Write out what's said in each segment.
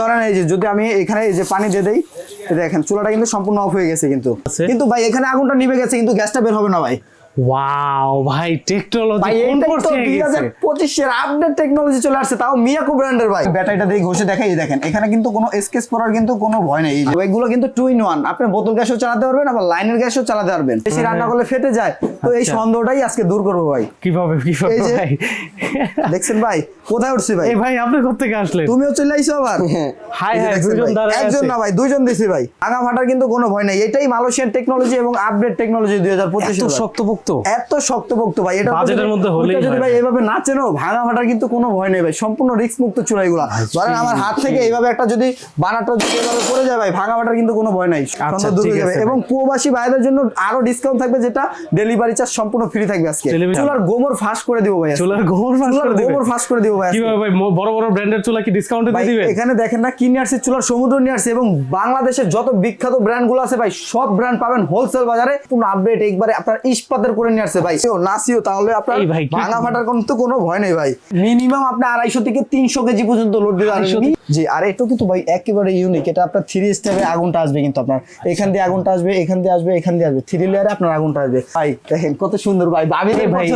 ধরেন এই যে যদি আমি এখানে এই যে পানি দিয়ে দেই দেখেন চুলাটা কিন্তু সম্পূর্ণ অফ হয়ে গেছে কিন্তু। কিন্তু ভাই এখানে আগুনটা নিভে গেছে কিন্তু গ্যাসটা বের হবে না ভাই ওয়াও ভাই টেকনোলজি কোন এইটাই তো পর্যায়ে দুই হাজার গেছে আপডেট টেকনোলজি চলে আসছে তাও মিয়াকো ব্র্যান্ডের ভাই। ব্যাটারিটা দিয়ে ঘষে দেখাই দেখেন এখানে কিন্তু কোনো স্কেচ পড়ার কিন্তু কোনো ভয় নেই এগুলো কিন্তু টু ইন ওয়ান আপনি বোতল গ্যাসও চালাতে পারবেন আবার লাইনের গ্যাসও চালাতে পারবেন। বেশি রান্না করলে ফেটে যায় তো এই আচ্ছা। সন্দেহটাই আজকে দূর করব ভাই। কীভাবে কীভাবে ভাই? দেখছেন ভাই কোথায় উঠছি ভাই? এই ভাই আপনি কোথেকে আসলেন? তুমিও চলে আইছো আবার? হাই হাই দুজন দাঁড়ায় একজন না ভাই দুইজন দিছি ভাই। আগা ফাটার কিন্তু কোনো ভয় নাই। এটাই মালয়েশিয়ান টেকনোলজি এবং আপডেট টেকনোলজি দুই হাজার পঁচিশে এত শক্তপোক্ত এত শক্ত শক্তপোক্ত ভাই এটা বাজেটের মধ্যে হলেই যদি ভাই। এভাবে না চেনো ভাঙা ফাটার কিন্তু কোনো ভয় নেই ভাই সম্পূর্ণ রিস্ক মুক্ত চূড়া এগুলা ধরেন আমার হাত থেকে এইভাবে একটা যদি বানাটা যদি এভাবে পড়ে যায় ভাই ভাঙা ফাটার কিন্তু কোনো ভয় নাই সন্দেহ দূর হয়ে যাবে। এবং প্রবাসী ভাইদের জন্য আরও ডিসকাউন্ট থাকবে যেটা ডেলিভারি চার্জ সম্পূর্ণ ফ্রি থাকবে আজকে। চুলার গোবর ফাঁস করে দিব ভাই। চুলার গোমর ফাঁস করে দিবে। গোবর ফাঁস করে দিব ভাই। কীভাবে ভাই বড় বড় ব্র্যান্ডের চুলা কি ডিসকাউন্টে দিয়ে দিবে এখানে দেখেন না কিনে আসছে চুলার সমুদ্র নিয়ে আসছে এবং বাংলাদেশের যত বিখ্যাত ব্র্যান্ডগুলো আছে ভাই সব ব্র্যান্ড পাবেন হোলসেল বাজারে। পুরো আপডেট একবারে আপনার ইস্পাতের করে নিয়ে আসছে ভাই। সেও নাসিও তাহলে আপনার ভাঙা ফাটার কিন্তু কোনো ভয় নেই ভাই। মিনিমাম আপনি আড়াইশো থেকে তিনশো কেজি পর্যন্ত লোড দিতে আড়াইশো পারবেন জি আর এটা কিন্তু ভাই একেবারে ইউনিক এটা আপনার থ্রি স্টেপে আগুনটা আসবে কিন্তু আপনার। এখান দিয়ে আগুনটা আসবে এখান দিয়ে আসবে এখান দিয়ে আসবে। থ্রি লেয়ারে আপনার আগুনটা আসবে। ভাই দেখেন কত সুন্দর ভাই ভাবি ভাই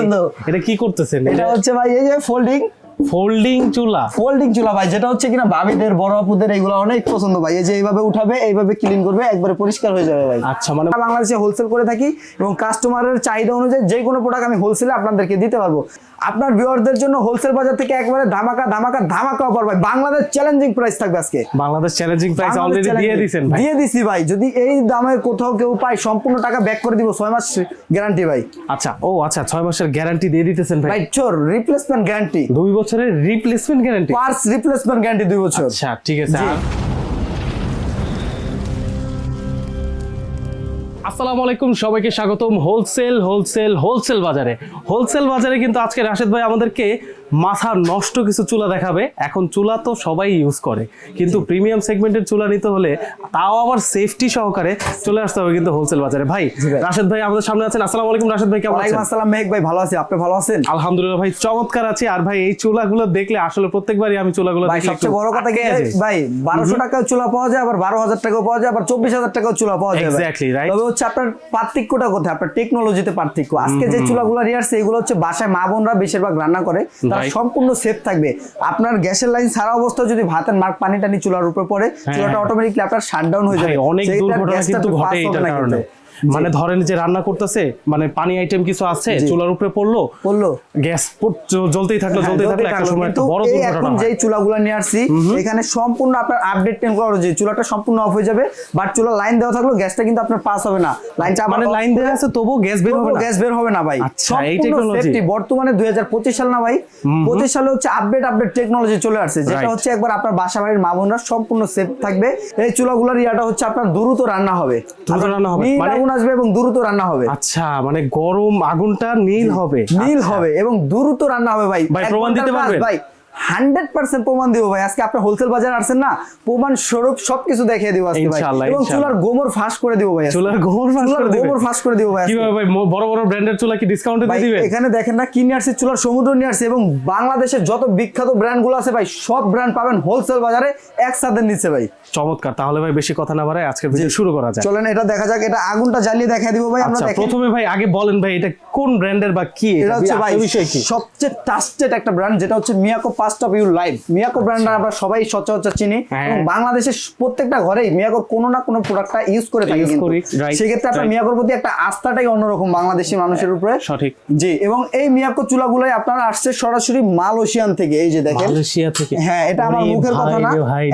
এটা কি করতেছেন? এটা হচ্ছে ভাই এই যে ফোল্ডিং ফোল্ডিং চুলা। ফোল্ডিং চুলা ভাই যেটা হচ্ছে কিনা ভাবিদের বড় আপুদের এগুলো অনেক পছন্দ ভাই। এই যে এইভাবে উঠাবে এইভাবে ক্লিন করবে একবারে পরিষ্কার হয়ে যাবে ভাই। আচ্ছা মানে বাংলাদেশে হোলসেল করে থাকি এবং কাস্টমারের চাহিদা অনুযায়ী যে কোনো প্রোডাক্ট আমি হোলসেলে আপনাদেরকে দিতে পারব। আপনার ভিউয়ারদের জন্য হোলসেল বাজার থেকে একবারে ধামাকা ধামাকা ধামাকা অফার ভাই। বাংলাদেশ চ্যালেঞ্জিং প্রাইস থাকবে আজকে। বাংলাদেশ চ্যালেঞ্জিং প্রাইস অলরেডি দিয়ে। দিছেন ভাই। দিয়ে দিছি ভাই। যদি এই দামে কোথাও কেউ পায় সম্পূর্ণ টাকা ব্যাক করে দিব ছয় মাস গ্যারান্টি ভাই। আচ্ছা ও আচ্ছা ছয় মাসের গ্যারান্টি দিয়ে দিতেছেন ভাই। ভাই চোর রিপ্লেসমেন্ট গ্যারান্টি দুই বছরের replacement guarantee parts replacement guarantee দুই বছর। আচ্ছা ঠিক আছে। আসসালামু আলাইকুম সবাইকে স্বাগতম। হোলসেল হোলসেল হোলসেল বাজারে। হোলসেল বাজারে কিন্তু আজকে রাশেদ ভাই আমাদেরকে মাথা নষ্ট কিছু চুলা দেখাবে। এখন চুলা তো সবাই ইউজ করে। কিন্তু প্রিমিয়াম সেগমেন্টের চুলা নিতে হলে তাও আবার সেফটি সহকারে চলে আসতে হবে কিন্তু হোলসেল বাজারে। ভাই। রাশেদ ভাই আমাদের সামনে আছেন। আসসালামু আলাইকুম রাশেদ ভাই কেমন আছেন? আসসালাম মেহেক ভাই ভালো আছি। আপনি ভালো আছেন? আলহামদুলিল্লাহ ভাই চমৎকার আছে। আর ভাই এই চুলাগুলো দেখলে আসলে প্রত্যেকবারই আমি চুলাগুলো ভাই সবচেয়ে বড় কথা কি। ভাই বারোশো টাকাও চুলা পাওয়া যায় আবার বারো হাজার টাকাও পাওয়া যায় আবার চব্বিশ হাজার টাকাও চুলা পাওয়া যায়। Exactly, right? তবে হচ্ছে আপনার পার্থক্যটা কোথায়? আপনার টেকনোলজিতে পার্থক্য। আজকে যে চুলাগুলো নিয়ে আসছে এগুলো হচ্ছে বাসায় মা বোনরা বেশিরভাগ রান্না করে. সম্পূর্ণ সেফ থাকবে। আপনার গ্যাসের লাইন সারা অবস্থা যদি ভাতের মার্ক পানি টানি চুলার উপরে পড়ে চুলাটা অটোমেটিকলি আপনার শাটডাউন হয়ে যাবে। অনেক দুর্ঘটনা কিন্তু ঘটে এটার কারণে। মানে ধরেন যে রান্না করতেছে মানে পানি আইটেম কিছু আছে চুলার উপরে পড়ল বলল গ্যাস জ্বলতেই থাকল হ্যাঁ, জ্বলতেই থাকল একটা সময় একটা বড় দুর্ঘটনা এখন যেই চুলাগুলো নিয়ে আসছি এখানে সম্পূর্ণ আপনার আপডেট টেকনোলজি চুলাটা সম্পূর্ণ অফ হয়ে যাবে বাট চুলা লাইন দেওয়া থাকল গ্যাসটা কিন্তু আপনার পাস হবে না। লাইনটা মানে লাইন দেওয়া আছে তবু গ্যাস বের হবে না। গ্যাস বের হবে না ভাই। আচ্ছা, এই safety। বর্তমানে দুই হাজার পঁচিশ সাল না ভাই। পঁচিশ সালে হচ্ছে আপডেট আপডেট টেকনোলজি চলে আসছে। যেটা হচ্ছে একবার আপনার বাসা বাড়ির মা বোনরা সম্পূর্ণ সেফ থাকবে। এই চুলাগুলোর ইয়াটা হচ্ছে আপনার দ্রুত রান্না হবে। দ্রুত রান্না হবে। মানে- আসবে এবং দ্রুত রান্না হবে। আচ্ছা মানে গরম আগুনটা নীল হবে। নীল আচ্ছা। হবে এবং দ্রুত রান্না হবে ভাই। ভাই, প্রমাণ দিতে পারবেন? ভাই। হান্ড্রেড পার্সেন্ট প্রমাণ দিব ভাই। আজকে আপনার হোলসেল বাজার আসছেন না প্রমাণ স্বরূপ সবকিছু দেখিয়ে দিব আজকে ভাই। এবং চুলার গোবর ফাঁস করে দিব ভাই চুলার গোবর ফাঁস চুলার করে দিবে? গোবর ফাঁস করে দিব ভাই কীভাবে ভাই বড় বড় ব্র্যান্ডের চুলা কি ডিসকাউন্টে দিয়ে দিবে? এখানে দেখেন না কিনে আসছে চুলার সমুদ্র নিয়ে আসছে এবং বাংলাদেশের যত বিখ্যাত ব্র্যান্ডগুলো আছে ভাই সব ব্র্যান্ড পাবেন হোলসেল বাজারে একসাথে নিচ্ছে ভাই। চমৎকার তাহলে ভাই বেশি কথা না বাড়ায় আজকে ভিডিও শুরু করা যায় চলেন এটা দেখা যাক এটা আগুনটা জ্বালিয়ে দেখা দিব ভাই আমরা আচ্ছা প্রথমে ভাই আগে বলেন ভাই এটা কোন ব্র্যান্ডের বা কি এটা হচ্ছে ভাই বিষয় কি? সবচেয়ে ট্রাস্টেড একটা ব্র্যান্ড যেটা হচ্ছে Miyako past of you live Miyako brand আমরা সবাই সচরাচর চিনি। হ্যাঁ। এবং বাংলাদেশের প্রত্যেকটা ঘরেই মিয়াকোর কোনো না কোনো প্রোডাক্টটা ইউজ করে থাকি কিন্তু। সেক্ষেত্রে আপনার মিয়াকোর প্রতি একটা আস্থাটাই অন্যরকম বাংলাদেশি মানুষের উপরে। সঠিক। জি এবং এই মিয়াকো চুলাগুলোই আপনারা আসছে সরাসরি মালয়েশিয়ান থেকে এই যে দেখেন। মালয়েশিয়া থেকে? হ্যাঁ এটা আমার মুখের কথা না।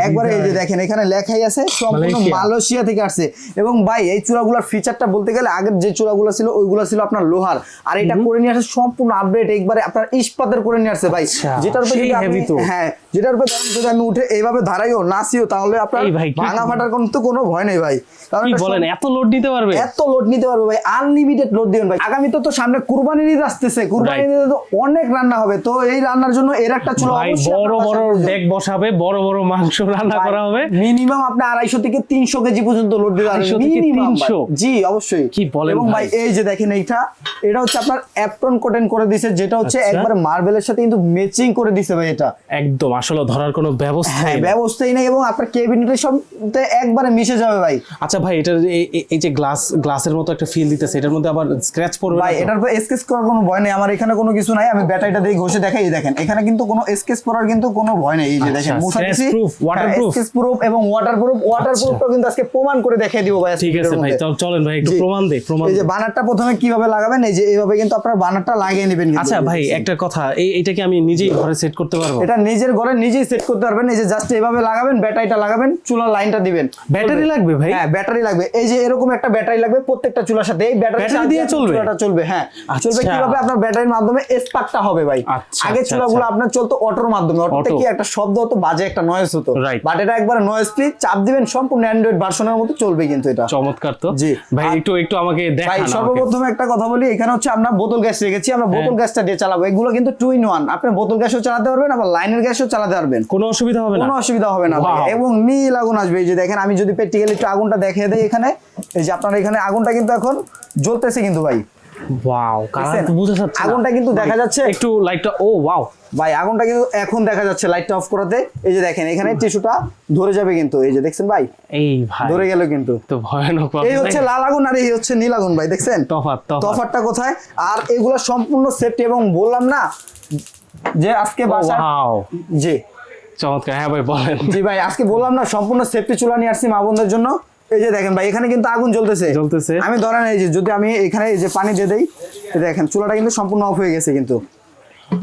একবারে এই যে দেখেন এখানে লেখাই আছে সম্পূর্ণ মালয়েশিয়া। থেকে আসছে। এবং ভাই এই চূড়াগুলোর ফিচারটা বলতে গেলে আগের যে চূড়াগুলো ছিল ওইগুলো ছিল আপনার লোহার। আর এটা করে নিয়ে আসে সম্পূর্ণ আপডেট একবারে আপনার ইস্পাতের করে নিয়ে আসছে ভাই। আচ্ছা, যেটার উপরে যদি তো। হ্যাঁ যেটার উপরে যদি আমি উঠে এইভাবে ধারাইও নাচিও তাহলে আপনার ভাঙা ফাটার কিন্তু কোনো ভয় নেই ভাই। কারণ বলেন এত লোড নিতে পারবে? এত লোড নিতে পারবে ভাই আনলিমিটেড লোড দিবেন ভাই। আগামীতে তো সামনে কুরবানির ঈদ আসতেছে কুরবানির ঈদে তো অনেক রান্না হবে। তো এই রান্নার জন্য এর একটা চুলা বড় বড় ডেক বসাবে বড় বড় মাংস রান্না করা হবে। মিনিমাম আপনি আড়াইশো থেকে তিনশো কেজি পর্যন্ত লোড দিতে পারবেন 250 থেকে Minimum 300 ভাই। জি অবশ্যই। কি বলেন এবং ভাই? এই যে দেখেন এইটা এটা হচ্ছে আপনার অ্যাপ্রন কোটেন করে দিছে যেটা হচ্ছে আচ্ছা। একবার মার্বেলের সাথে কিন্তু ম্যাচিং করে দিছে ভাই। এটা। একদম আসলে ধরার কোনো ব্যবস্থা হ্যাঁ ব্যবস্থাই নেই এবং আপনার একবারে মিশে যাবে ভাই। আচ্ছা ভাই এটা এই- যে গ্লাস গ্লাসের মতো একটা ফিল দিতেছে এটার মধ্যে আবার স্ক্র্যাচ পড়বে ভাই এটার পর স্কেচ করার কোনো ভয় নেই আমার এখানে কোনো কিছু নাই আমি ব্যাটারিটা দিয়ে ঘষে দেখাই দেখেন এখানে কিন্তু কোনো স্কেচ করার কিন্তু কোনো ভয় নেই এই যে দেখেন আচ্ছা, স্কেচ প্রুফ এবং ওয়াটারপ্রুফ ওয়াটারপ্রুফটা কিন্তু আজকে প্রমাণ করে দেখিয়ে দিব ভাই ঠিক আছে ভাই চল- চলেন ভাই একটু প্রমাণ দে প্রমাণ এই যে বানারটা প্রথমে কীভাবে লাগাবেন এই যে এইভাবে কিন্তু আপনার বানারটা লাগিয়ে নেবেন আচ্ছা ভাই একটা কথা এই এটা কি আমি নিজেই ঘরে সেট করতে পারব? এটা নিজের ঘরে নিজেই সেট করতে পারবেন। এই যে জাস্ট এইভাবে লাগাবেন ব্যাটারিটা লাগাবেন চুলার লাইনটা দিবেন। ব্যাটারি লাগবে ভাই? হ্যাঁ ব্যাটারি লাগবে। এই যে এরকম একটা ব্যাটারি লাগবে প্রত্যেকটা চুলার সাথে। এই ব্যাটারি দিয়ে চলবে? চুলাটা চলবে হ্যাঁ। চলবে আচ্ছা। কীভাবে? আপনার ব্যাটারির মাধ্যমে স্পার্কটা হবে ভাই। আচ্ছা, আগে আচ্ছা, চুলাগুলো। আপনার চলতো অটোর মাধ্যমে। অটোতে কি একটা শব্দ হতো? বাজে একটা নয়েজ হতো. বাট এটা একবার নয়েজ ফ্রি চাপ দিবেন সম্পূর্ণ অ্যান্ড্রয়েড ভার্সনের মতো চলবে কিন্তু এটা। চমৎকার তো। জি। ভাই একটু একটু আমাকে ভাই দেখান আমাকে। সর্বপ্রথমে একটা কথা বলি এখানে হচ্ছে আমরা বোতল গ্যাস রেখেছি। আমরা বোতল হ্যাঁ। গ্যাসটা দিয়ে চালাবো। এগুলো কিন্তু টু ইন ওয়ান আপনি বোতল গ্যাসও চালাতে পারবেন আবার লাইনের গ্যাসও চালাতে পারবেন। কোনো অসুবিধা হবে না। কোনো অসুবিধা হবে না এবং নীল আগুন আসবে। এই যে দেখেন আমি যদি প্র্যাকটিক্যালি একটু আগুনটা দেখিয়ে দেই এখানে এই যে আপনার এখানে আগুনটা কিন্তু এখন জ্বলতেছে কিন্তু ভাই। ওয়াও? তো বোঝা যাচ্ছে আগুনটা কিন্তু দেখা যাচ্ছে। একটু লাইটটা ও ওয়াও ভাই আগুনটা কিন্তু এখন দেখা যাচ্ছে লাইটটা অফ করাতে। এই যে দেখেন এখানে টিস্যুটা ধরে যাবে কিন্তু। এই যে দেখছেন ভাই? এই ভাই ধরে গেল কিন্তু। তো ভয়ানক এই হচ্ছে লাল আগুন আর এই হচ্ছে নীল আগুন ভাই দেখছেন? তফাৎ তফাতটা কোথায়? আর এগুলো সম্পূর্ণ সেফটি এবং বললাম না যে আজকে বাসা জি। চমৎকার হ্যাঁ ভাই বলেন। জি ভাই আজকে বললাম না সম্পূর্ণ সেফটি চুলা নিয়ে আসছি মা বোনদের জন্য। এই যে দেখেন ভাই এখানে কিন্তু আগুন জ্বলতেছে। জ্বলতেছে। আমি ধরেন এই যে যদি আমি এখানে এই যে পানি দিয়ে দেই দেখেন চুলাটা কিন্তু সম্পূর্ণ অফ হয়ে গেছে কিন্তু।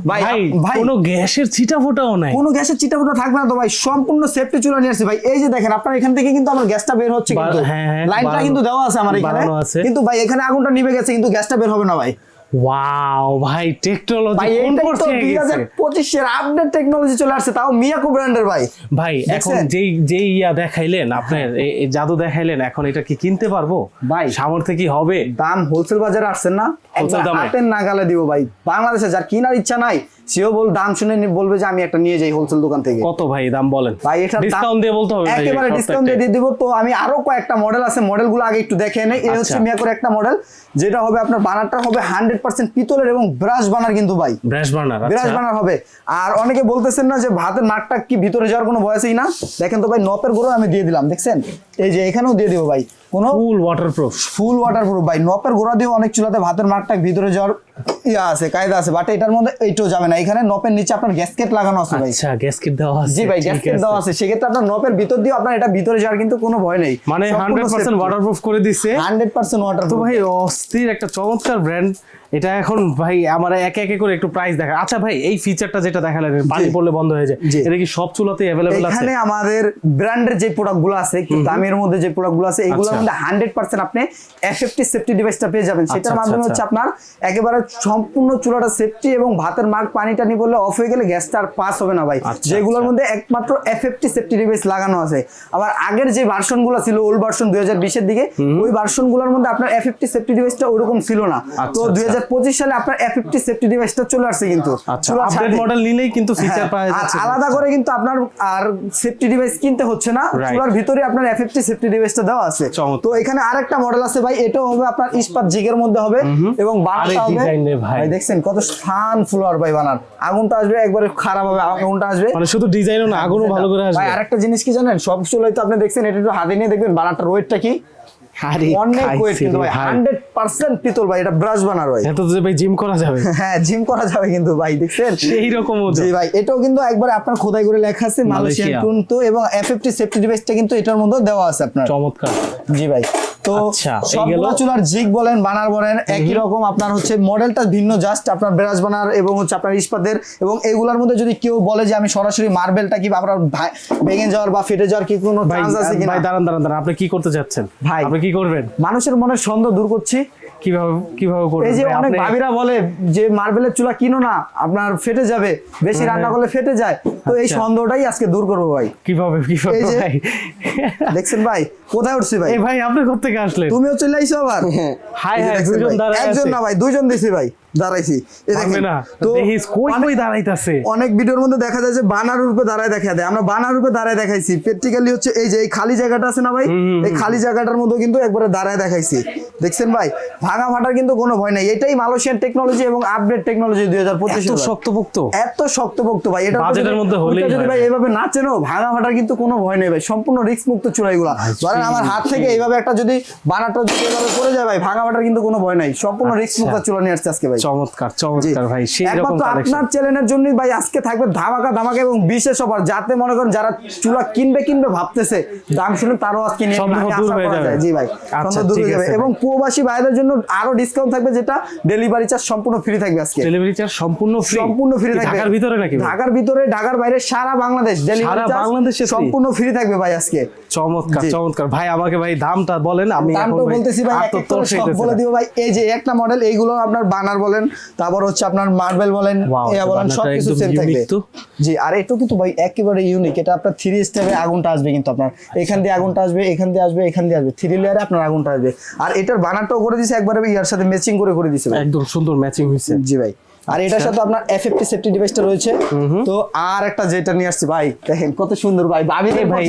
ভাই ভাই কোনো গ্যাসের ছিটা ফোটাও নাই। কোনো গ্যাসের থাকবে না তো ভাই সম্পূর্ণ সেফটি চুলা নিয়ে আসছি। ভাই এই যে দেখেন আপনার এখান থেকে কিন্তু আমার গ্যাসটা বের হচ্ছে কিন্তু। হ্যাঁ, হ্যাঁ, লাইনটা কিন্তু দেওয়া আছে আমার এখানে। কিন্তু ভাই এখানে আগুনটা নিভে গেছে কিন্তু গ্যাসটা বের হবে না ভাই। ওয়াও ভাই টেকনোলজি কোন পর্যায়ে গেছে? 2025 এর আপডেট টেকনোলজি চলে আসছে তাও মিয়াকো ব্র্যান্ডের ভাই। ভাই এখন যেই যেই ইয়া দেখাইলেন আপনার এই- জাদু দেখাইলেন এখন এটা কি কিনতে পারব? ভাই। সামর্থ্য কি হবে? দাম হোলসেল বাজারে আসছেন না? হোলসেল দামে? হাতের নাগালে দিব ভাই। বাংলাদেশে যার কেনার ইচ্ছা নাই সেও বল দাম শুনে বলবে যে আমি একটা নিয়ে যাই হোলসেল দোকান থেকে। কত ভাই দাম বলেন? ভাই এটা ডিসকাউন্ট দিয়ে বলতে হবে একেবারে ডিসকাউন্ট দিয়ে। দিব। তো আমি আরও কয়েকটা মডেল আছে মডেলগুলো আগে একটু দেখে নেই। এই হচ্ছে আচ্ছা। মিয়াকোর একটা মডেল যেটা হবে আপনার বানারটা হবে হান্ড্রেড পার্সেন্ট পিতলের এবং ব্রাশ বানার কিন্তু ভাই। ব্রাশ বার্নার বিরাজ আচ্ছা বানার হবে। আর অনেকে বলতেছেন না যে ভাতের নাকটা কি ভিতরে যাওয়ার কোনো ভয় বয়সই না? দেখেন তো ভাই নপের গুঁড়ো আমি দিয়ে দিলাম দেখছেন? এই যে এখানেও দিয়ে দিব ভাই। কোনো ফুল ওয়াটারপ্রুফ ফুল ওয়াটারপ্রুফ ভাই। নপের গোড়া দিয়ে অনেক চুলাতে ভাতের মাঠটা ভিতরে যাওয়ার ইয়া আছে কায়দা আছে বাট এটার মধ্যে এইটাও যাবে না। এখানে নপের নিচে আপনার গ্যাসকেট লাগানো আছে ভাই। আচ্ছা গ্যাসকেট দেওয়া আছে জি ভাই গ্যাসকেট আছে। দেওয়া আছে। সেক্ষেত্রে আপনার নপের ভিতর দিয়ে আপনার এটা ভিতরে যাওয়ার কিন্তু কোনো ভয় নেই। মানে হান্ড্রেড পার্সেন্ট ওয়াটারপ্রুফ করে দিছে। 100% ওয়াটারপ্রুফ তো ভাই অস্থির একটা চমৎকার ব্র্যান্ড এটা এখন ভাই আমার একে একে করে একটু প্রাইস দেখা আচ্ছা ভাই এই ফিচারটা যেটা দেখালেন পানি পড়লে বন্ধ হয়ে যায়। এটা কি সব চুলাতেই अवेलेबल আছে? এখানে আমাদের ব্র্যান্ডের যে প্রোডাক্টগুলো আছে একটু দামের মধ্যে যে প্রোডাক্টগুলো আছে এগুলোর আচ্ছা। মধ্যে 100% আপনি এফএফটি সেফটি ডিভাইসটা পেয়ে যাবেন। আচ্ছা, সেটার আচ্ছা, মাধ্যমে হচ্ছে আপনার একেবারে সম্পূর্ণ চুলাটা সেফটি এবং ভাতের মার্ক পানিটা নি বললে অফ হয়ে গেলে গ্যাসটা আর পাস হবে না ভাই। যেগুলোর মধ্যে একমাত্র এফএফটি সেফটি ডিভাইস লাগানো আছে। আবার আগের যে ভার্সনগুলো ছিল ওল্ড ভার্সন 2020 এর দিকে ওই ভার্সনগুলোর মধ্যে আপনার এফএফটি সেফটি ডিভাইসটা ওরকম ছিল না। তো 2000 সালে আপনার এফএফটি সেফটি ডিভাইসটা চলে আসছে কিন্তু। আচ্ছা আপডেট মডেল নিলেই কিন্তু ফিচার হ্যাঁ, পাওয়া যাচ্ছে। আলাদা করে কিন্তু আপনার আর সেফটি ডিভাইস কিনতে হচ্ছে না। চুলার ভিতরে আপনার এফএফটি সেফটি ডিভাইসটা দেওয়া আছে। তো এখানে আরেকটা মডেল আছে ভাই এটাও হবে আপনার ইস্পাত জিগের মধ্যে হবে এবং হবে। ভাই। ভাই দেখছেন কত স্থান ফ্লোয়ার ভাই বানার আগুনটা আসবে একবারে খারাপ হবে আগুনটা আসবে। মানে শুধু ডিজাইনও না আগুনও ভালো করে ভাই আসবে আরেকটা জিনিস কি জানেন? সব চুলাই তো আপনি দেখছেন এটা একটু হাতে নিয়ে দেখবেন বানারটার ওয়েটটা কি? আরে অনেক ওয়েট কিন্তু ভাই ভাই। হান্ড্রেড পার্সেন্ট পিতল ভাই এটা ব্রাশ বানার ভাই। এত যে ভাই জিম করা যাবে। হ্যাঁ জিম করা যাবে কিন্তু ভাই দেখছেন? সেই রকম জি ভাই এটাও কিন্তু একবার আপনার খোদাই করে লেখা আছে মালয়েশিয়ান মালয়েশিয়া। কিন্তু এবং এফএফটি সেফটি ডিভাইসটা কিন্তু এটার মধ্যে দেওয়া আছে আপনার। চমৎকার। জি ভাই। তো আচ্ছা, সবগুলো চুলার জিগ বলেন বানার বলেন একই রকম আপনার হচ্ছে মডেলটা ভিন্ন জাস্ট আপনার ব্রাশ বানার এবং হচ্ছে আপনার ইস্পাতের এবং এগুলোর মধ্যে যদি কেউ বলে যে আমি সরাসরি মার্বেলটা কি আপনার ভা- ভেঙে যাওয়ার বা ফেটে যাওয়ার কি কোনো চান্স আছে কিনা? ভাই দাঁড়ান দাঁড়ান দাঁড়ান আপনি কি করতে যাচ্ছেন ভাই। আপনি কি করবেন? মানুষের মনের সন্দেহ দূর করছি। কীভাবে কীভাবে করবেন? এই যে অনেক ভাবিরা বলে যে মার্বেলের চুলা কিনো না আপনার ফেটে যাবে। বেশি রান্না করলে ফেটে যায়। তো এই আচ্ছা। সন্দেহটাই আজকে দূর করব ভাই। কীভাবে কীভাবে ভাই? দেখছেন ভাই কোথায় উঠছি ভাই? এই ভাই আপনি কোথা থেকে আসলেন? তুমিও চলে আইছো আবার। হাই হাই দুইজন দাঁড়ায় একজন না ভাই দুইজন দিছি ভাই। দাঁড়াইছি। তো অনেক- কই দাঁড়াইতাছে। অনেক ভিডিওর মধ্যে দেখা যায় যে বানার রূপে দাঁড়ায় দেখা দেয়। আমরা বানার রূপে দাঁড়ায় দেখাইছি। প্র্যাকটিক্যালি হচ্ছে এই যে এই খালি জায়গাটা আছে না ভাই? এই খালি জায়গাটার মধ্যে কিন্তু একবারে দাঁড়ায় দেখাইছি। দেখছেন ভাই? ভাঙা ফাটার কিন্তু কোনো ভয় নাই। এটাই মালয়েশিয়ান টেকনোলজি এবং আপডেট টেকনোলজি দুই হাজার এত পঁচিশ শক্তপোক্ত। এত শক্তপোক্ত ভাই। এটা বাজেটের মধ্যে হলেই যদি ভাই। এইভাবে না চেনো ভাঙা ফাটার কিন্তু কোনো ভয় নেই ভাই। সম্পূর্ণ রিস্ক মুক্ত চূড়া এগুলা ধরেন আমার হাত থেকে এইভাবে একটা যদি বানাটা যদি এইভাবে পড়ে যায় ভাই ভাঙা ফাটার কিন্তু কোনো ভয় নাই। সম্পূর্ণ রিস্ক মুক্ত চূড়া নিয়ে আসছে আজকে ভাই। চমৎকার চমৎকার ভাই সেই রকম আপনার চ্যানেলের জন্যই ভাই আজকে থাকবে ধামাকা ধামাকা এবং বিশেষ অফার যাতে মনে করেন যারা চুলা কিনবে কিনবে ভাবতেছে দাম শুনে তারও আজকে নিয়ে দূর হয়ে যাবে। যায়। জি ভাই আচ্ছা, সন্দেহ দূর হয়ে যাবে। এবং। প্রবাসী ভাইদের জন্য আরও ডিসকাউন্ট থাকবে যেটা ডেলিভারি চার্জ সম্পূর্ণ ফ্রি থাকবে আজকে। ডেলিভারি চার্জ সম্পূর্ণ ফ্রি সম্পূর্ণ ফ্রি থাকবে। ঢাকার ভিতরে নাকি ঢাকার ভিতরে ঢাকার বাইরে সারা বাংলাদেশ। ডেলিভারি সারা বাংলাদেশে সম্পূর্ণ ফ্রি থাকবে ভাই আজকে। চমৎকার চমৎকার। ভাই আমাকে ভাই দামটা বলেন আমি এখন দামটা বলতেছি ভাই বলে। দিব ভাই। এই যে একটা মডেল এইগুলো আপনার বানার বলেন তারপর হচ্ছে আপনার মার্বেল বলেন এয়া বলেন সবকিছু সেম থাকবে। জি আর এটা কিন্তু ভাই একেবারে ইউনিক এটা আপনার থ্রি স্টেপে আগুনটা আসবে কিন্তু আপনার। এখান দিয়ে আগুনটা আসবে এখান দিয়ে আসবে এখান দিয়ে আসবে। থ্রি লেয়ারে আপনার আগুনটা আসবে। আর এটার বানারটাও করে দিছে একবারে ইয়ার সাথে ম্যাচিং করে করে ভাই। একদম সুন্দর ম্যাচিং হয়েছে। জি ভাই। আর এটার সাথে আপনার এফএফটি সেফটি ডিভাইসটা রয়েছে। তো আর একটা যেটা নিয়ে আসছে ভাই দেখেন কত সুন্দর ভাই ভাবিদের ভাই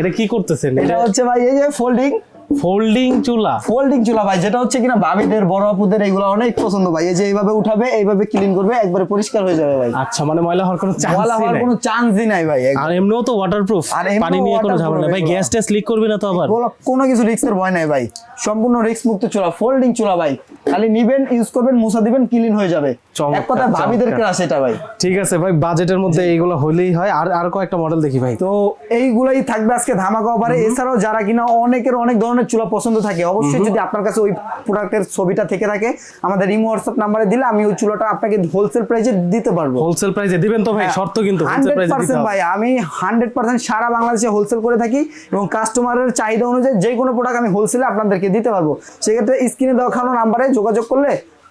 এটা কি করতেছেন? এটা হচ্ছে ভাই এই যে ফোল্ডিং ফোল্ডিং চুলা। ফোল্ডিং চুলা ভাই যেটা হচ্ছে কিনা ভাবিদের বড় আপুদের এগুলো অনেক পছন্দ ভাই। এই যে এইভাবে উঠাবে এইভাবে ক্লিন করবে একবারে পরিষ্কার হয়ে যাবে ভাই। আচ্ছা মানে ময়লা হওয়ার কোনো চান্স বলা হওয়ার কোনো চান্সই নাই ভাই। আর এমনিও তো ওয়াটারপ্রুফ আর পানি নিয়ে কোনো ঝামেলা নেই। ভাই গ্যাস ট্যাস লিক করবে না তো আবার। কোনো কিছু রিস্কের ভয় নাই ভাই। সম্পূর্ণ রিস্ক মুক্ত চুলা ফোল্ডিং চুলা ভাই। খালি নিবেন ইউজ করবেন মুছা দিবেন ক্লিন হয়ে যাবে। এক কথা ভাবিদের। ক্রাশ এটা ভাই। ঠিক আছে ভাই বাজেটের মধ্যে এইগুলো হলেই হয়। আর আর কয়েকটা মডেল দেখি ভাই। তো এইগুলাই থাকবে আজকে ধামাকা অফারে এছাড়াও যারা কিনা অনেকের অনেক ধরনের চুলা পছন্দ থাকে অবশ্যই যদি আপনার কাছে ওই প্রোডাক্টের ছবিটা থেকে থাকে আমাদের ইমো হোয়াটসঅ্যাপ নাম্বারে দিলে আমি ওই চুলাটা আপনাকে হোলসেল প্রাইসে দিতে পারব। হোলসেল প্রাইসে দিবেন তো ভাই শর্ত কিন্তু হোলসেল প্রাইসে দিতে ভাই আমি হান্ড্রেড পার্সেন্ট সারা বাংলাদেশে হোলসেল করে থাকি এবং কাস্টমারের চাহিদা অনুযায়ী যে কোনো প্রোডাক্ট আমি হোলসেলে আপনাদেরকে দিতে পারব। সেক্ষেত্রে স্ক্রিনে দেখানো নাম্বারে যোগাযোগ করলে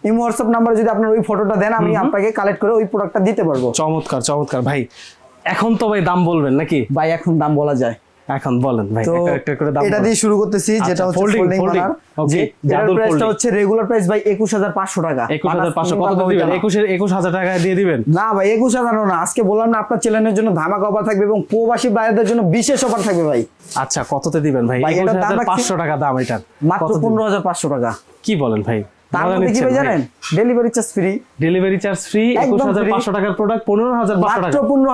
ইমো হোয়াটসঅ্যাপ নাম্বারে যদি আপনার ওই ফটোটা দেন আমি আপনাকে কালেক্ট করে ওই প্রোডাক্টটা দিতে পারব। চমৎকার চমৎকার। ভাই এখন তো ভাই দাম বলবেন নাকি? ভাই এখন দাম বলা যায়। এখন বলেন ভাই একটা করে দাম এটা দিয়ে শুরু করতেছি যেটা আচ্ছা, হচ্ছে folding, ফোল্ডিং folding। বানার। জি জাদুর প্রাইসটা হচ্ছে রেগুলার প্রাইস ভাই একুশ হাজার পাঁচশো টাকা। একুশ হাজার পাঁচশো পাঁচ কত দিবেন? ওইটা না। একুশের একুশ হাজার টাকা দিয়ে দিবেন? না ভাই একুশ হাজার না। আজকে বললাম না আপনার চ্যানেলের জন্য ধামাকা অফার থাকবে এবং প্রবাসী বাইরেদের জন্য বিশেষ অফার থাকবে ভাই। আচ্ছা কততে দিবেন ভাই? ভাই, একুশ এটার দাম হাজার রাখছি- পাঁচশো টাকা দাম এটার। মাত্র কত দিবেন? পনেরো হাজার পাঁচশো টাকা। কি বলেন ভাই? তার মধ্যে কি? জানেন? Delivery charge free delivery free টাকার প্রোডাক্ট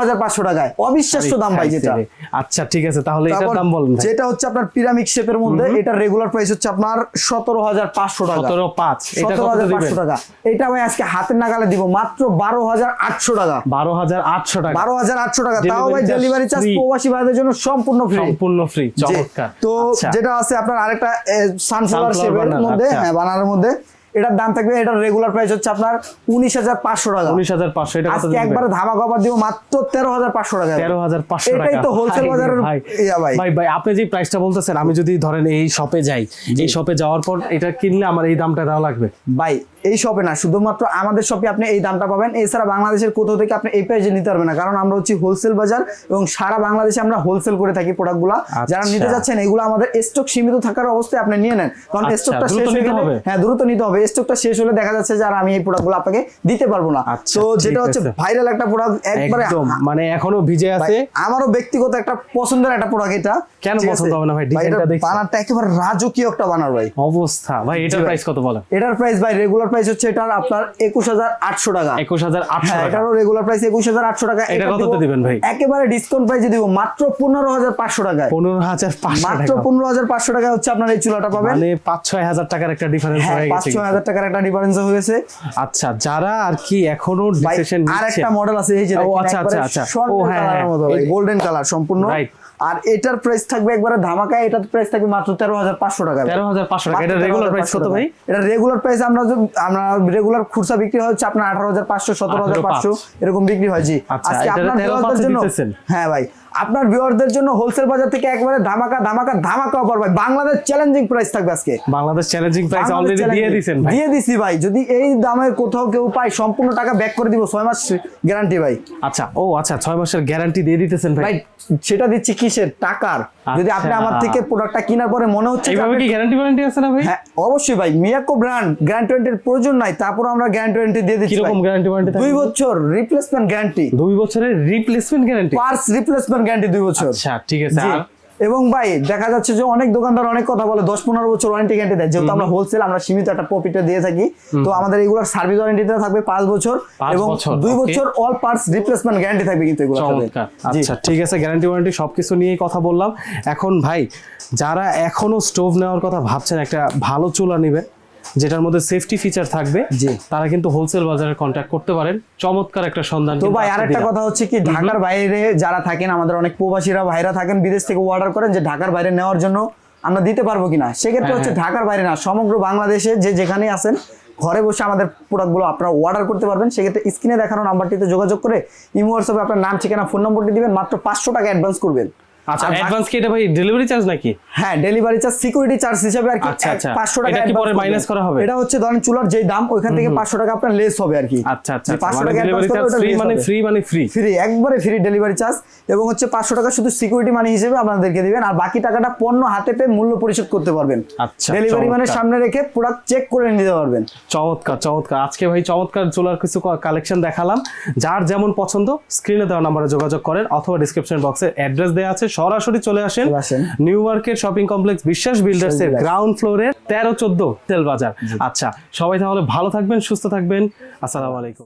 টাকা টাকায়। অবিশ্বাস্য দাম ভাই যেটা। আচ্ছা ঠিক আছে তাহলে এটার দাম বলেন যেটা হচ্ছে আপনার পিরামিড শেপের মধ্যে এটা রেগুলার প্রাইস হচ্ছে আপনার সতেরো হাজার পাঁচশো টাকা। সতেরো এটা সতেরো কত হাজার দিবেন? পাঁচশো টাকা। এটা ভাই আজকে হাতের নাগালে দিব মাত্র বারো হাজার আটশো টাকা। বারো হাজার আটশো টাকা। বারো হাজার আটশো টাকা। তাও ভাই ডেলিভারি চার্জ প্রবাসী ভাইদের জন্য সম্পূর্ণ ফ্রি সম্পূর্ণ ফ্রি চমৎকার। তো আচ্ছা। যেটা আছে আপনার আরেকটা সানফ্লাওয়ার শেপের মধ্যে আচ্ছা। হ্যাঁ বানানোর মধ্যে। এটার দাম থাকবে এটার রেগুলার প্রাইস হচ্ছে আপনার উনিশ হাজার পাঁচশো টাকা। উনিশ হাজার পাঁচশো এটা আজকে একবারে ধামাকা অফার দিব মাত্র তেরো হাজার পাঁচশো টাকা। তেরো হাজার পাঁচশো এটাই তো হোলসেল বাজারের ভাই ভাই। ভাই আপনি যে প্রাইসটা বলতেছেন আমি যদি ধরেন এই শপে যাই এই শপে যাওয়ার পর এটা কিনলে আমার এই দামটা দেওয়া লাগবে? ভাই এই শপে না শুধুমাত্র আমাদের শপে আপনি এই দামটা পাবেন। এছাড়া বাংলাদেশের কোথাও থেকে আপনি এই প্রাইসে নিতে পারবেন না কারণ আমরা হচ্ছে হোলসেল বাজার এবং সারা বাংলাদেশে আমরা হোলসেল করে থাকি প্রোডাক্টগুলো যারা আচ্ছা। নিতে যাচ্ছেন এগুলো আমাদের স্টক সীমিত থাকার অবস্থায় আপনি নিয়ে নেন। কারণ আচ্ছা, স্টকটা শেষ হয়ে গেলে হ্যাঁ দ্রুত নিতে হবে। স্টকটা শেষ হলে দেখা যাচ্ছে যে আর আমি এই প্রোডাক্টগুলো আপনাকে দিতে পারব না। আচ্ছা, তো যেটা হচ্ছে ভাইরাল একটা প্রোডাক্ট একবারে একদম মানে এখনও ভিজে আছে। আমারও ব্যক্তিগত একটা পছন্দের একটা প্রোডাক্ট এটা। কেন পছন্দ হবে না ভাই? ডিজাইনটা দেখছি। বানারটা একেবারে রাজকীয় একটা বানার ভাই। অবস্থা। ভাই এটার প্রাইস কত বলেন? এটার প্রাইস ভাই রেগুলার প্রাইস হচ্ছে এটার আপনার একুশ হাজার আটশো টাকা একুশ হাজার আটশো হ্যাঁ টাকা এটারও রেগুলার প্রাইস একুশ হাজার আটশো টাকা এটা কততে দিব দিবেন ভাই? একেবারে ডিসকাউন্ট প্রাইসে দিব মাত্র পনেরো হাজার পাঁচশো টাকায় পনেরো হাজার মাত্র টাকা পনেরো হাজার পাঁচশো টাকা হচ্ছে আপনার এই চুলাটা পাবেন মানে পাঁচ ছয় হাজার টাকার একটা ডিফারেন্স হ্যাঁ হয়ে গেছে ছয় হাজার টাকার একটা ডিফারেন্স হয়ে গেছে আচ্ছা যারা আর কি এখনও ডিসিশন আর নিচ্ছে একটা মডেল আছে এই যে ও, আচ্ছা, আচ্ছা, আচ্ছা। ও, হ্যাঁ, হ্যাঁ। এই- গোল্ডেন কালার সম্পূর্ণ Right. আর এটার প্রাইস থাকবে একবারে ধামাকা এটার প্রাইস থাকবে মাত্র তেরো হাজার পাঁচশো টাকা। তেরো হাজার পাঁচশো টাকা। এটা রেগুলার প্রাইস কত ভাই? এটা রেগুলার প্রাইস আমরা যে- আমরা রেগুলার খুচরা বিক্রি হচ্ছে আপনার আঠারো হাজার পাঁচশো সতেরো হাজার পাঁচশো এরকম বিক্রি হয় জি। আচ্ছা, আজকে আপনার 13,500 ভিউয়ারদের জন্য হ্যাঁ ভাই। আপনার ভিউয়ারদের জন্য হোলসেল বাজার থেকে একবারে ধামাকা ধামাকা ধামাকা অফার ভাই। বাংলাদেশ চ্যালেঞ্জিং প্রাইস থাকবে আজকে। বাংলাদেশ চ্যালেঞ্জিং প্রাইস অলরেডি দিয়ে। দিয়েছেন ভাই। দিয়ে দিছি ভাই। যদি এই দামে কোথাও কেউ পায় সম্পূর্ণ টাকা ব্যাক করে দিব ছয় মাস গ্যারান্টি ভাই। আচ্ছা ও আচ্ছা ছয় মাসের গ্যারান্টি দিয়ে দিতেছেন ভাই। ভাই সেটা দিচ্ছি কিসের? টাকার। যদি আপনি আচ্ছা। আমার থেকে প্রোডাক্টটা কেনার পরে মনে হচ্ছে এইভাবে কি গ্যারান্টি ওয়ারেন্টি আছে না ভাই? হ্যাঁ অবশ্যই ভাই। মিয়াকো ব্র্যান্ড গ্যারান্টি ওয়ারেন্টির প্রয়োজন নাই। তারপর আমরা গ্যারান্টি ওয়ারেন্টি দিয়ে দিচ্ছি কীরকম ভাই। গ্যারান্টি ওয়ারেন্টি দুই বছর রিপ্লেসমেন্ট গ্যারান্টি দুই বছরের replacement guarantee parts replacement guarantee দুই বছর। আচ্ছা ঠিক আছে। এবং ভাই দেখা যাচ্ছে যে অনেক দোকানদার অনেক কথা বলে দশ পনেরো বছর ওয়ারেন্টি গ্যারান্টি দেয়। যেহেতু আমরা হোলসেল আমরা সীমিত একটা প্রফিটে দিয়ে থাকি তো আমাদের এগুলোর সার্ভিস ওয়ারেন্টিতে থাকবে পাঁচ বছর এবং দুই বছর অল পার্টস রিপ্লেসমেন্ট গ্যারান্টি থাকবে কিন্তু এগুলো আচ্ছা ঠিক আছে গ্যারান্টি ওয়ারেন্টি সবকিছু নিয়েই কথা বললাম। এখন ভাই যারা এখনও স্টোভ নেওয়ার কথা ভাবছেন একটা ভালো চুলা নেবে যেটার মধ্যে সেফটি ফিচার থাকবে জি। তারা কিন্তু হোলসেল বাজারে কন্ট্যাক্ট করতে পারেন। চমৎকার একটা সন্ধান তো ভাই আরেকটা কথা হচ্ছে কি ঢাকার বাইরে যারা থাকেন আমাদের অনেক প্রবাসীরা ভাইরা থাকেন বিদেশ থেকে অর্ডার করেন যে ঢাকার বাইরে নেওয়ার জন্য আমরা দিতে পারব কিনা। সেক্ষেত্রে হ্যাঁ, হচ্ছে হ্যাঁ। ঢাকার বাইরে না সমগ্র বাংলাদেশে যে যেখানেই আছেন ঘরে বসে আমাদের প্রোডাক্টগুলো আপনারা অর্ডার করতে পারবেন। সেক্ষেত্রে স্ক্রিনে দেখানো নাম্বারটিতে যোগাযোগ করে ইমো হোয়াটসঅ্যাপে আপনার নাম ঠিকানা ফোন নম্বরটি দিবেন মাত্র পাঁচশো টাকা অ্যাডভান্স করবেন। আচ্ছা অ্যাডভান্স কি এটা ভাই ডেলিভারি চার্জ নাকি? হ্যাঁ ডেলিভারি চার্জ সিকিউরিটি চার্জ হিসেবে আর কি আচ্ছা, আচ্ছা। পাঁচশো টাকা এটা কি পরে minus করা হবে? এটা হচ্ছে ধরেন চুলার যেই দাম ওইখান থেকে পাঁচশো টাকা আপনার লেস হবে আর কি। আচ্ছা আচ্ছা 500 মানে টাকা ডেলিভারি চার্জ ফ্রি মানে ফ্রি মানে ফ্রি ফ্রি একবারে ফ্রি ডেলিভারি চার্জ এবং হচ্ছে পাঁচশো টাকা শুধু সিকিউরিটি মানি হিসেবে আপনাদেরকে দিবেন আর বাকি টাকাটা পণ্য হাতে পেয়ে মূল্য পরিশোধ করতে পারবেন। আচ্ছা, ডেলিভারি মানে সামনে রেখে প্রোডাক্ট চেক করে নিতে পারবেন। চমৎকার চমৎকার। আজকে ভাই চমৎকার চুলার কিছু কালেকশন দেখালাম। যার যেমন পছন্দ স্ক্রিনে দেওয়া নাম্বারে যোগাযোগ করেন অথবা ডিসক্রিপশন বক্সে অ্যাড্রেস দেওয়া আছে সরাসরি চলে আসেন নিউ ইয়র্কের শপিং কমপ্লেক্স বিশ্বাস বিল্ডার্স। এর। গ্রাউন্ড ফ্লোরে তেরো চোদ্দ তেল বাজার আচ্ছা সবাই তাহলে ভালো থাকবেন সুস্থ থাকবেন। আসসালামু আলাইকুম।